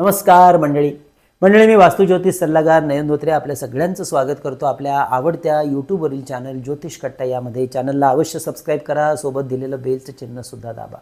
नमस्कार मंडळी. मंडळी मी वास्तुज्योतिष सल्लागार नयन धोत्रे आपल्या सगळ्यांचं स्वागत करतो आपल्या आवडत्या यूट्यूबवरील चॅनल ज्योतिष कट्टा यामध्ये. चॅनलला अवश्य सबस्क्राईब करा सोबत दिलेलं बेलचं चिन्हसुद्धा दाबा.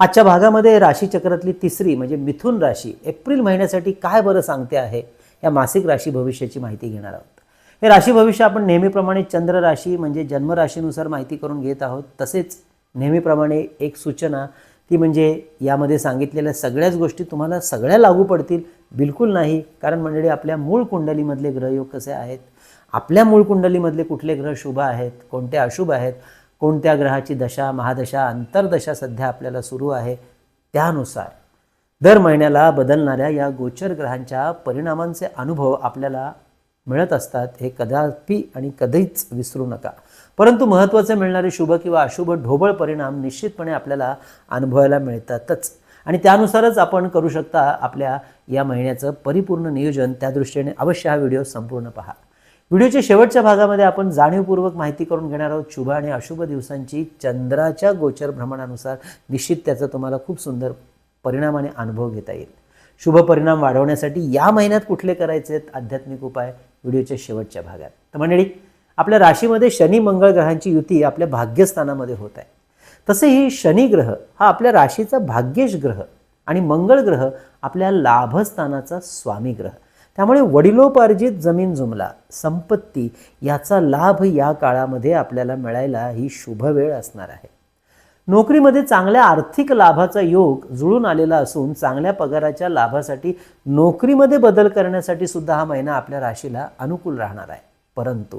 आजच्या भागामध्ये राशीचक्रातली तिसरी म्हणजे मिथुन राशी एप्रिल महिन्यासाठी काय बरं सांगते आहे या मासिक राशी भविष्याची माहिती घेणार आहोत. हे राशी भविष्य आपण नेहमीप्रमाणे चंद्र राशी म्हणजे जन्मराशीनुसार माहिती करून घेत आहोत. तसेच नेहमीप्रमाणे एक सूचना ती म्हणजे यामध्ये सांगितलेल्या सगळ्याच गोष्टी तुम्हाला सगळ्या लागू पडतील. बिलकुल नाही. कारण मंडळी आपल्या मूळ कुंडलीमधले ग्रहयोग कसे आहेत? आपल्या मूळ कुंडलीमधले कुठले ग्रह शुभ आहेत? कोणते अशुभ आहेत? कोणत्या ग्रहाची दशा महादशा अंतर्दशा सध्या आपल्याला सुरू आहे? त्यानुसार दर महिन्याला बदलणाऱ्या या गोचर ग्रहांच्या परिणामांचे अनुभव आपल्याला मिळत असतात. हे कदापि आणि कधीच विसरू नका. परंतु महत्त्वाचे मिळणारे शुभ किंवा अशुभ ढोबळ परिणाम निश्चितपणे आपल्याला अनुभवायला मिळतातच. आणि त्यानुसारच आपण करू शकता आपल्या या महिन्याचं परिपूर्ण नियोजन. त्या दृष्टीने अवश्य हा व्हिडिओ संपूर्ण पहा. व्हिडिओच्या शेवटच्या भागामध्ये आपण जाणीवपूर्वक माहिती करून घेणार आहोत. शुभ आणि अशुभ दिवसांची चंद्राच्या गोचर भ्रमणानुसार निश्चित त्याचा तुम्हाला खूप सुंदर परिणामाने अनुभव घेता येईल. शुभ परिणाम वाढवण्यासाठी या महिन्यात कुठले करायचे आहेत आध्यात्मिक उपाय? व्हिडिओच्या शेवटच्या भागात. तर मंडळी आपल्या राशीमध्ये शनी मंगळ ग्रहांची युती आपल्या भाग्यस्थानामध्ये होत आहे. तसेही शनी ग्रह हा आपल्या राशीचा भाग्येश ग्रह आणि मंगळ ग्रह आपल्या लाभस्थानाचा स्वामी ग्रह. त्यामुळे वडिलोपार्जित जमीन जुमला संपत्ती याचा लाभ या काळामध्ये आपल्याला मिळायला ही शुभ वेळ असणार आहे. नोकरीमध्ये चांगल्या आर्थिक लाभाचा योग जुळून आलेला असून चांगल्या पगाराच्या लाभासाठी नोकरीमध्ये बदल करण्यासाठी सुद्धा हा महिना आपल्या राशीला अनुकूल राहणार आहे. परंतु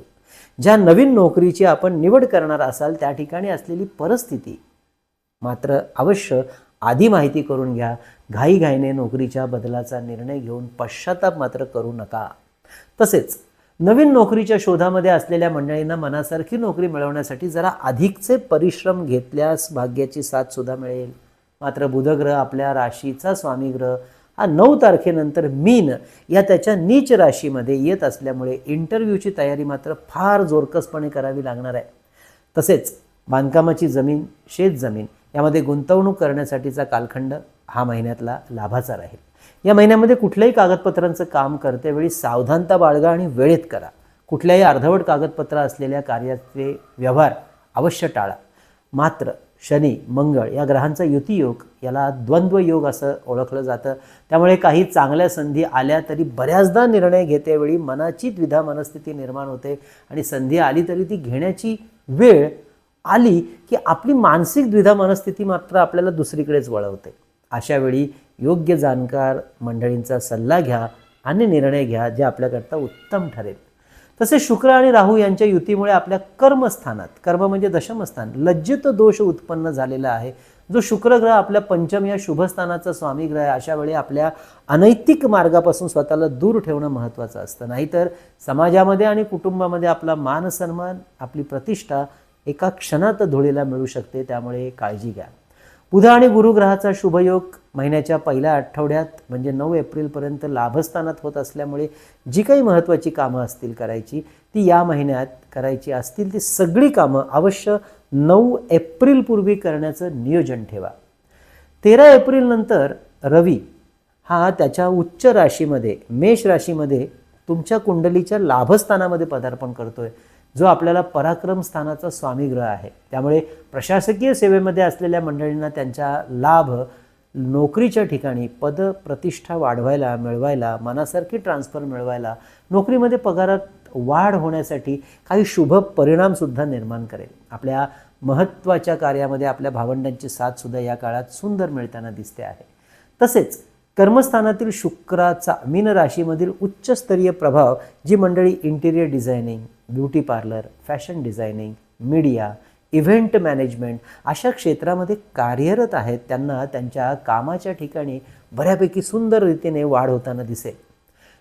ज्या नवीन नोकरीची आपण निवड करणार असाल त्या ठिकाणी असलेली परिस्थिती. मात्र अवश्य आधी माहिती करून घ्या. घाईघाईने नोकरीच्या बदलाचा निर्णय घेऊन पश्चाताप मात्र करू नका. तसेच नवीन नोकरीच्या शोधामध्ये असलेल्या मंडळींना मनासारखी नोकरी मिळवण्यासाठी जरा अधिकचे परिश्रम घेतल्यास भाग्याची साथ सुद्धा मिळेल. मात्र बुधग्रह आपल्या राशीचा स्वामी ग्रह हा नऊ तारखेनंतर मीन या त्याच्या नीच राशीमध्ये येत असल्यामुळे इंटरव्ह्यूची तयारी मात्र फार जोरकसपणे करावी लागणार आहे. तसेच बांधकामाची जमीन शेत जमीन यामध्ये गुंतवणूक करण्यासाठीचा कालखंड हा महिन्यातला लाभाचा राहील. या महिन्यामध्ये कुठल्याही कागदपत्रांचं काम करतेवेळी सावधानता बाळगा आणि वेळेत करा. कुठल्याही अर्धवट कागदपत्र असलेल्या कार्याचे व्यवहार अवश्य टाळा. मात्र शनी मंगळ या ग्रहांचा युतीयोग याला द्वंद्व योग असं ओळखलं जातं. त्यामुळे काही चांगल्या संधी आल्या तरी बऱ्याचदा निर्णय घेतेवेळी मनाची द्विधा मनस्थिती निर्माण होते आणि संधी आली तरी ती घेण्याची वेळ आली की आपली मानसिक द्विधा मनस्थिती मात्र आपल्याला दुसरीकडेच वळवते. अशा वेळी योग्य जाणकार मंडळींचा सल्ला घ्या आणि निर्णय घ्या जे आपल्याकरता उत्तम ठरेल. तसे शुक्र आणि राहू यांच्या युतीमुळे आपल्या कर्मस्थानात कर्म म्हणजे दशमस्थान लज्जित दोष उत्पन्न झालेला आहे. जो शुक्र ग्रह आपल्या पंचम या शुभस्थानाचा स्वामी ग्रह आहे अशा वेळी आपल्या अनैतिक मार्गापासून स्वतःला दूर ठेवणं महत्त्वाचं असतं. नाहीतर समाजामध्ये आणि कुटुंबामध्ये आपला मान सन्मान आपली प्रतिष्ठा एका क्षणात धुळीला मिळू शकते त्यामुळे काळजी घ्या. बुध आणि गुरुग्रहाचा शुभयोग महिन्याच्या पहिल्या आठवड्यात म्हणजे नऊ एप्रिलपर्यंत लाभस्थानात होत असल्यामुळे जी काही महत्त्वाची कामं असतील करायची ती या महिन्यात करायची असतील ती सगळी कामं अवश्य नऊ एप्रिलपूर्वी करण्याचं नियोजन ठेवा. तेरा एप्रिलनंतर रवी हा त्याच्या उच्च राशीमध्ये मेष राशीमध्ये तुमच्या कुंडलीच्या लाभस्थानामध्ये पदार्पण करतोय जो आपल्याला पराक्रम स्थानाचा स्वामी ग्रह आहे. त्यामुळे प्रशासकीय सेवेमध्ये असलेल्या मंडळींना त्यांच्या लाभ नोकरीच्या ठिकाणी पद प्रतिष्ठा वाढवायला मिळवायला मनासारखी ट्रान्सफर मिळवायला नोकरीमध्ये पगारात वाढ होण्यासाठी काही शुभ परिणामसुद्धा निर्माण करेल. आपल्या महत्त्वाच्या कार्यामध्ये आपल्या भावंडांची साथसुद्धा या काळात सुंदर मिळताना दिसते आहे. तसेच कर्मस्थानातील शुक्राचा मीन राशीमधील उच्चस्तरीय प्रभाव जी मंडळी interior designing beauty parlour fashion designing media event management अशा क्षेत्रामध्ये कार्यरत आहेत त्यांना त्यांच्या कामाच्या ठिकाणी बऱ्यापैकी सुंदर रीतीने वाढ होताना दिसेल.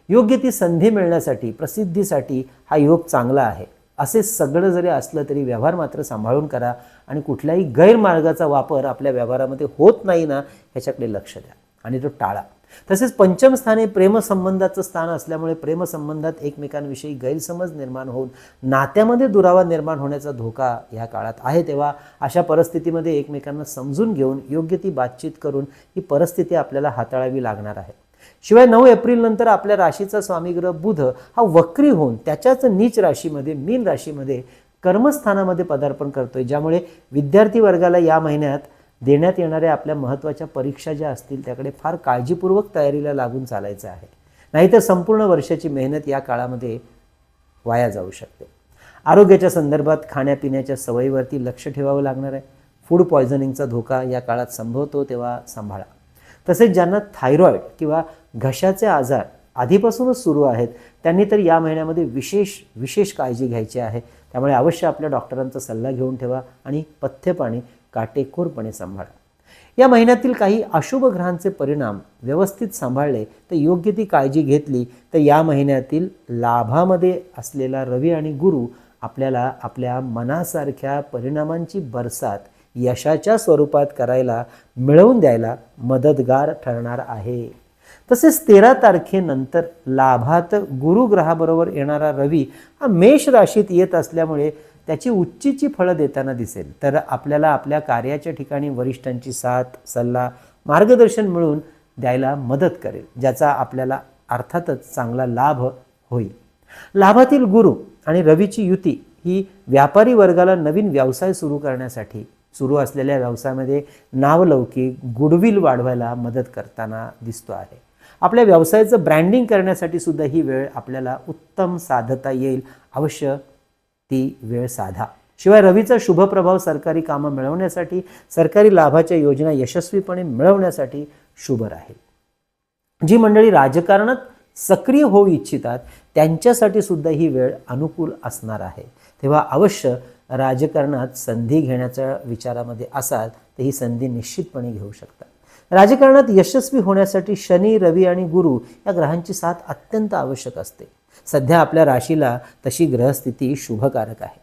योग्य ती संधी मिळण्यासाठी प्रसिद्धीसाठी हा योग चांगला आहे. असे सगळं जरी असलं तरी व्यवहार मात्र सांभाळून करा आणि कुठल्याही गैरमार्गाचा वापर आपल्या व्यवहारामध्ये होत नाही ना ह्याच्याकडे लक्ष द्या. आणि तो टाळा. तसेच पंचमस्थाने प्रेमसंबंधाचं स्थान असल्यामुळे प्रेमसंबंधात एकमेकांविषयी गैरसमज निर्माण होऊन नात्यामध्ये दुरावा निर्माण होण्याचा धोका या काळात आहे तेव्हा अशा परिस्थितीमध्ये एकमेकांना समजून घेऊन योग्य ती बातचीत करून ही परिस्थिती आपल्याला हाताळावी लागणार आहे. शिवाय नऊ एप्रिल नंतर आपल्या राशीचा स्वामीग्रह बुध हा वक्री होऊन त्याच्याच नीच राशीमध्ये मीन राशीमध्ये कर्मस्थानामध्ये पदार्पण करतोय ज्यामुळे विद्यार्थी वर्गाला या महिन्यात देण्यात येणाऱ्या आपल्या महत्त्वाच्या परीक्षा ज्या असतील त्याकडे फार काळजीपूर्वक तयारीला लागून चालायचं आहे. नाहीतर संपूर्ण वर्षाची मेहनत या काळामध्ये वाया जाऊ शकते. आरोग्याच्या संदर्भात खाण्यापिण्याच्या सवयीवरती लक्ष ठेवावं लागणार आहे. फूड पॉयझनिंगचा धोका या काळात संभवतो तेव्हा सांभाळा. तसेच ज्यांना थायरॉईड किंवा घशाचे आजार आधीपासूनच सुरू आहेत त्यांनी तर या महिन्यामध्ये विशेष विशेष काळजी घ्यायची आहे. त्यामुळे अवश्य आपल्या डॉक्टरांचा सल्ला घेऊन ठेवा आणि पथ्यपाणी काटेकोरपणे सांभाळा. या महिन्यातील काही अशुभ ग्रहांचे परिणाम व्यवस्थित सांभाळले तर योग्य ती काळजी घेतली तर या महिन्यातील लाभामध्ये असलेला रवी आणि गुरु आपल्याला आपल्या मनासारख्या परिणामांची बरसात यशाच्या स्वरूपात करायला मिळवून द्यायला मदतगार ठरणार आहे. तसेच तेरा तारखेनंतर लाभात गुरुग्रहाबरोबर येणारा रवी हा मेष राशीत येत असल्यामुळे त्याची उच्चीची फळं देताना दिसेल. तर आपल्याला आपल्या कार्याच्या ठिकाणी वरिष्ठांची साथ सल्ला मार्गदर्शन मिळून द्यायला मदत करेल ज्याचा आपल्याला अर्थातच चांगला लाभ होईल. लाभातील गुरु आणि रवीची युती ही व्यापारी वर्गाला नवीन व्यवसाय सुरू करण्यासाठी सुरू असलेल्या व्यवसायामध्ये नावलौकिक गुडविल वाढवायला मदत करताना दिसतो आहे. आपल्या व्यवसायाचं ब्रँडिंग करण्यासाठी सुद्धा ही वेळ आपल्याला उत्तम साधता येईल. अवश्य ती वेळ साधा. शिवाय रवीचा शुभ प्रभाव सरकारी कामं मिळवण्यासाठी सरकारी लाभाच्या योजना यशस्वीपणे मिळवण्यासाठी शुभ राहील. जी मंडळी राजकारणात सक्रिय होऊ इच्छितात त्यांच्यासाठी सुद्धा ही वेळ अनुकूल असणार आहे. तेव्हा अवश्य राजकारणात संधी घेण्याच्या विचारामध्ये असाल तर ही संधी निश्चितपणे घेऊ शकता. राजकारणात यशस्वी होण्यासाठी शनी रवी आणि गुरु या ग्रहांची साथ अत्यंत आवश्यक असते. सध्या आपल्या राशीला तशी ग्रहस्थिती शुभकारक आहे.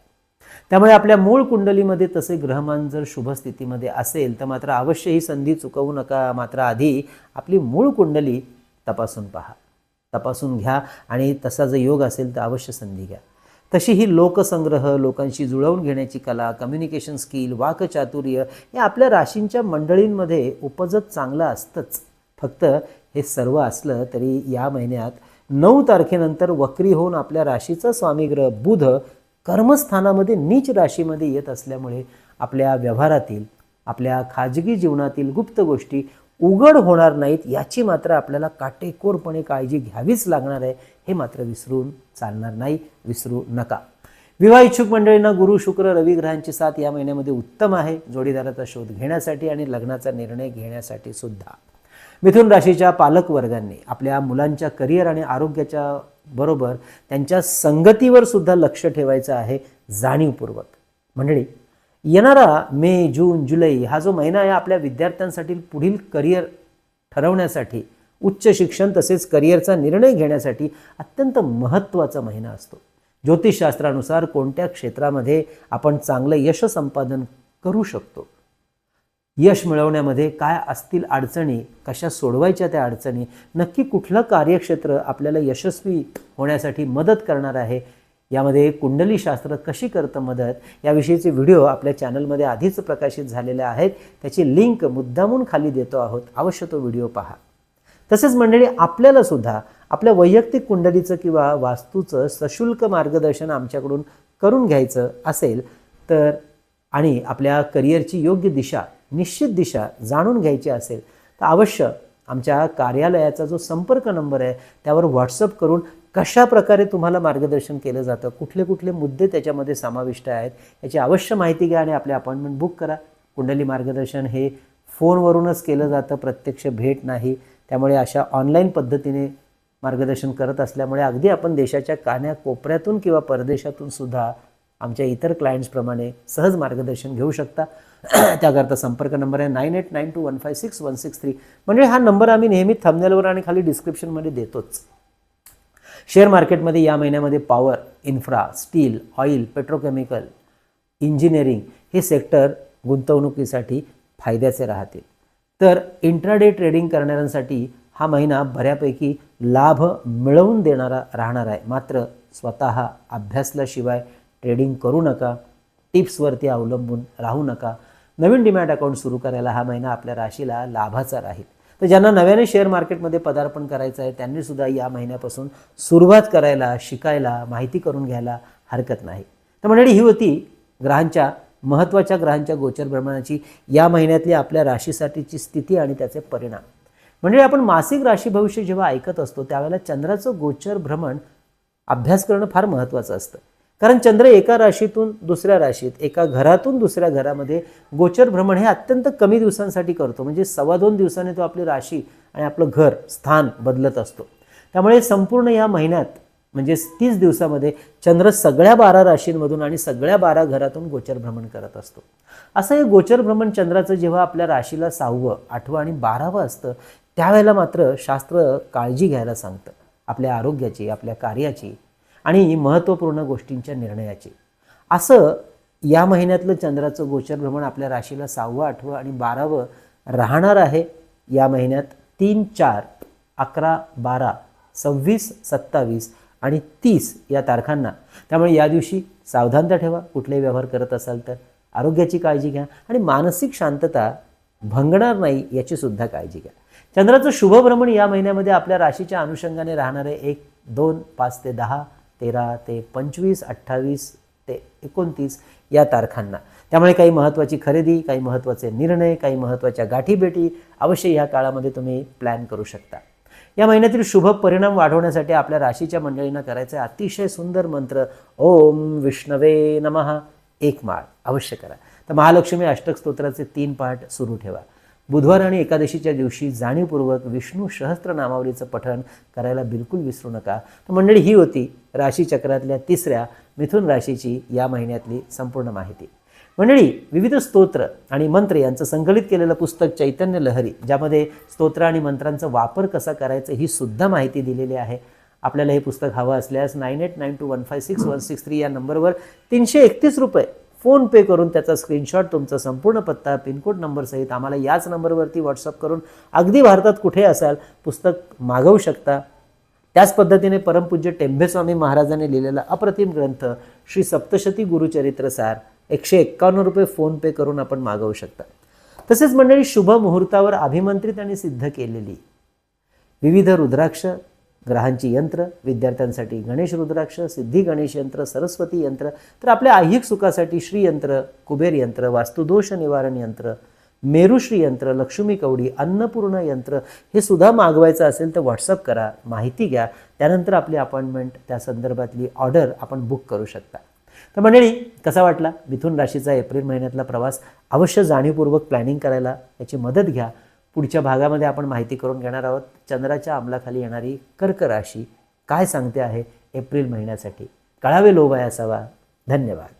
त्यामुळे आपल्या मूळ कुंडलीमध्ये तसे ग्रहमान जर शुभस्थितीमध्ये असेल तर मात्र अवश्य ही संधी चुकवू नका. मात्र आधी आपली मूळ कुंडली तपासून पहा. तपासून घ्या आणि तसा जर योग असेल तर अवश्य संधी घ्या. तशी ही लोकसंग्रह लोकांशी जुळवून घेण्याची कला कम्युनिकेशन स्किल वाकचातुर्य हे आपल्या राशींच्या मंडळींमध्ये उपजत चांगलं असतंच. फक्त हे सर्व असलं तरी या महिन्यात नऊ तारखेनंतर वक्री होऊन आपल्या राशीचा स्वामीग्रह बुध कर्मस्थानामध्ये नीच राशीमध्ये येत असल्यामुळे आपल्या व्यवहारातील आपल्या खाजगी जीवनातील गुप्त गोष्टी उघड होणार नाहीत याची मात्र आपल्याला काटेकोरपणे काळजी घ्यावीच लागणार आहे हे मात्र विसरून चालणार नाही विसरू नका. विवाह इच्छुक मंडळींना गुरु शुक्र रवी ग्रहांची साथ या महिन्यामध्ये उत्तम आहे. जोडीदाराचा शोध घेण्यासाठी आणि लग्नाचा निर्णय घेण्यासाठी सुद्धा. मिथुन राशीच्या पालकवर्गांनी आपल्या मुलांच्या करिअर आणि आरोग्याच्या बरोबर त्यांच्या संगतीवर सुद्धा लक्ष ठेवायचं आहे जाणीवपूर्वक. मंडळी येणारा मे जून जुलै हा जो महिना आहे आपल्या विद्यार्थ्यांसाठी पुढील करिअर ठरवण्यासाठी उच्च शिक्षण तसेच करिअरचा निर्णय घेण्यासाठी अत्यंत महत्त्वाचा महिना असतो. ज्योतिषशास्त्रानुसार कोणत्या क्षेत्रामध्ये आपण चांगलं यश संपादन करू शकतो? यश मिळवण्यामध्ये काय असतील अडचणी कशा सोडवायच्या त्या अडचणी नक्की कुठलं कार्यक्षेत्र आपल्याला यशस्वी होण्यासाठी मदत करणार आहे यामध्ये कुंडलीशास्त्र कशी करतं मदत याविषयीचे व्हिडिओ आपल्या चॅनलमध्ये आधीच प्रकाशित झालेले आहेत त्याची लिंक मुद्दामून खाली देतो आहोत अवश्य तो व्हिडिओ पहा. तसेच मंडळी आपल्याला सुद्धा आपल्या वैयक्तिक कुंडलीचं किंवा वास्तूचं सशुल्क मार्गदर्शन आमच्याकडून करून घ्यायचं असेल तर आणि आपल्या करिअरची योग्य दिशा निश्चित दिशा जाणून घ्यायची असेल तर अवश्य आमच्या कार्यालयाचा जो संपर्क नंबर आहे त्यावर व्हॉट्सअप करून कशा प्रकारे तुम्हाला मार्गदर्शन केलं जातं कुठले कुठले मुद्दे त्याच्यामध्ये समाविष्ट आहेत याची अवश्य माहिती घ्या आणि आपले अपॉइंटमेंट बुक करा. कुंडली मार्गदर्शन हे फोनवरूनच केलं जातं प्रत्यक्ष भेट नाही. त्यामुळे अशा ऑनलाईन पद्धतीने मार्गदर्शन करत असल्यामुळे अगदी आपण देशाच्या कान्या कोपऱ्यातून किंवा परदेशातून सुद्धा आमच्या इतर क्लायंट्सप्रमाणे सहज मार्गदर्शन घेऊ शकता. त्याकरता संपर्क नंबर आहे nine eight nine two one five six one six three. म्हणजे हा नंबर आम्ही नेहमी थंबनेलवर आणि खाली डिस्क्रिप्शनमध्ये देतोच. शेअर मार्केटमध्ये या महिन्यामध्ये power infra steel oil petrochemical engineering हे सेक्टर गुंतवणुकीसाठी फायद्याचे राहतील. तर इंट्राडे ट्रेडिंग करणाऱ्यांसाठी हा महिना बऱ्यापैकी लाभ मिळवून देणारा राहणार आहे. मात्र स्वतः अभ्यासल्याशिवाय ट्रेडिंग करू नका. टिप्सवरती अवलंबून राहू नका. नवीन डिमॅट अकाउंट सुरू करायला हा महिना आपल्या राशीला लाभाचा राहील. तर ज्यांना नव्याने शेअर मार्केटमध्ये पदार्पण करायचं आहे त्यांनी सुद्धा या महिन्यापासून सुरुवात करायला शिकायला माहिती करून घ्यायला हरकत नाही. तर मंडळी ही होती ग्रहांच्या महत्त्वाच्या ग्रहांच्या गोचर भ्रमणाची या महिन्यातली आपल्या राशीसाठीची स्थिती आणि त्याचे परिणाम. म्हणजे आपण मासिक राशी भविष्य जेव्हा ऐकत असतो त्यावेळेला चंद्राचं गोचर भ्रमण अभ्यास करणं फार महत्त्वाचं असतं. कारण चंद्र एका राशीतून दुसऱ्या राशीत एका घरातून दुसऱ्या घरामध्ये गोचर भ्रमण हे अत्यंत कमी दिवसांसाठी करतो. म्हणजे सव्वा दोन दिवसांनी तो आपली राशी आणि आपलं घर स्थान बदलत असतो. त्यामुळे संपूर्ण या महिन्यात म्हणजे तीस दिवसामध्ये चंद्र सगळ्या बारा राशींमधून आणि सगळ्या बारा घरातून गोचर भ्रमण करत असतो. असं हे गोचर भ्रमण चंद्राचं जेव्हा आपल्या राशीला सहावं आठवं आणि बारावं असतं त्यावेळेला मात्र शास्त्र काळजी घ्यायला सांगतं. आपल्या आरोग्याची आपल्या कार्याची आणि महत्त्वपूर्ण गोष्टींच्या निर्णयाचे. असं या महिन्यातलं चंद्राचं गोचर भ्रमण आपल्या राशीला सहावं आठवं आणि बारावं राहणार आहे. या महिन्यात तीन चार अकरा बारा सव्वीस सत्तावीस आणि तीस या तारखांना. त्यामुळे या दिवशी सावधानता ठेवा. कुठलेही व्यवहार करत असाल तर आरोग्याची काळजी घ्या आणि मानसिक शांतता भंगणार नाही याची सुद्धा काळजी घ्या. चंद्राचं शुभभ्रमण या महिन्यामध्ये आपल्या राशीच्या अनुषंगाने राहणारे एक दोन पाच ते दहा तेरा ते पंचवीस अठ्ठावीस ते एकोणतीस या तारखांना. त्यामुळे काही महत्त्वाची खरेदी काही महत्त्वाचे निर्णय काही महत्त्वाच्या गाठीभेटी अवश्य या काळामध्ये तुम्ही प्लॅन करू शकता. या महिन्यातील शुभ परिणाम वाढवण्यासाठी आपल्या राशीच्या मंडळींना करायचं अतिशय सुंदर मंत्र ओम विष्णवे नमः. एक माळ अवश्य करा. तर महालक्ष्मी अष्टक स्तोत्राचे तीन पाठ सुरू ठेवा. बुधवार आणि एकादशीच्या दिवशी जाणीवपूर्वक विष्णू सहस्त्र नामावलीचं पठण करायला बिलकुल विसरू नका. तर मंडळी ही होती राशीचक्रातल्या तिसऱ्या मिथुन राशीची या महिन्यातली संपूर्ण माहिती. मंडळी विविध स्तोत्र आणि मंत्र यांचं संकलित केलेलं पुस्तक चैतन्य लहरी ज्यामध्ये स्तोत्र आणि मंत्रांचा वापर कसा करायचा ही सुद्धा माहिती दिलेली आहे. आपल्याला हे पुस्तक हवं असल्यास nine eight nine two one five six one six three या नंबरवर तीनशे एकतीस रुपये फोनपे करून त्याचा स्क्रीनशॉट तुमचा संपूर्ण पत्ता पिनकोड नंबरसहित आम्हाला याच नंबरवरती व्हॉट्सअप करून अगदी भारतात कुठे असाल पुस्तक मागवू शकता. त्याच पद्धतीने परमपूज्य टेंभेस्वामी महाराजांनी लिहिलेला अप्रतिम ग्रंथ श्री सप्तशती गुरुचरित्रसार एकशे एक्कावन्न रुपये फोनपे करून आपण मागवू शकता. तसेच मंडळी शुभ मुहूर्तावर अभिमंत्रित आणि सिद्ध केलेली विविध रुद्राक्ष ग्रहांची यंत्र विद्यार्थ्यांसाठी गणेश रुद्राक्ष सिद्धी गणेश यंत्र सरस्वती यंत्र तर आपल्या ऐहिक सुखासाठी श्रीयंत्र कुबेर यंत्र वास्तुदोष निवारण यंत्र मेरुश्री यंत्र लक्ष्मी कवडी अन्नपूर्ण यंत्र हे सुद्धा मागवायचं असेल तर व्हॉट्सअप करा माहिती घ्या. त्यानंतर आपली अपॉइंटमेंट त्या संदर्भातली ऑर्डर आपण बुक करू शकता. तर मंडळी कसा वाटला? मिथुन राशीचा एप्रिल महिन्यातला प्रवास अवश्य जाणीवपूर्वक प्लॅनिंग करायला याची मदत घ्या. पुढच्या भागामध्ये आपण माहिती करून घेणार आहोत. चंद्राच्या अंमलाखाली येणारी कर्क राशी काय सांगते आहे एप्रिल महिन्यासाठी. कळावे लोभाय असावा. धन्यवाद.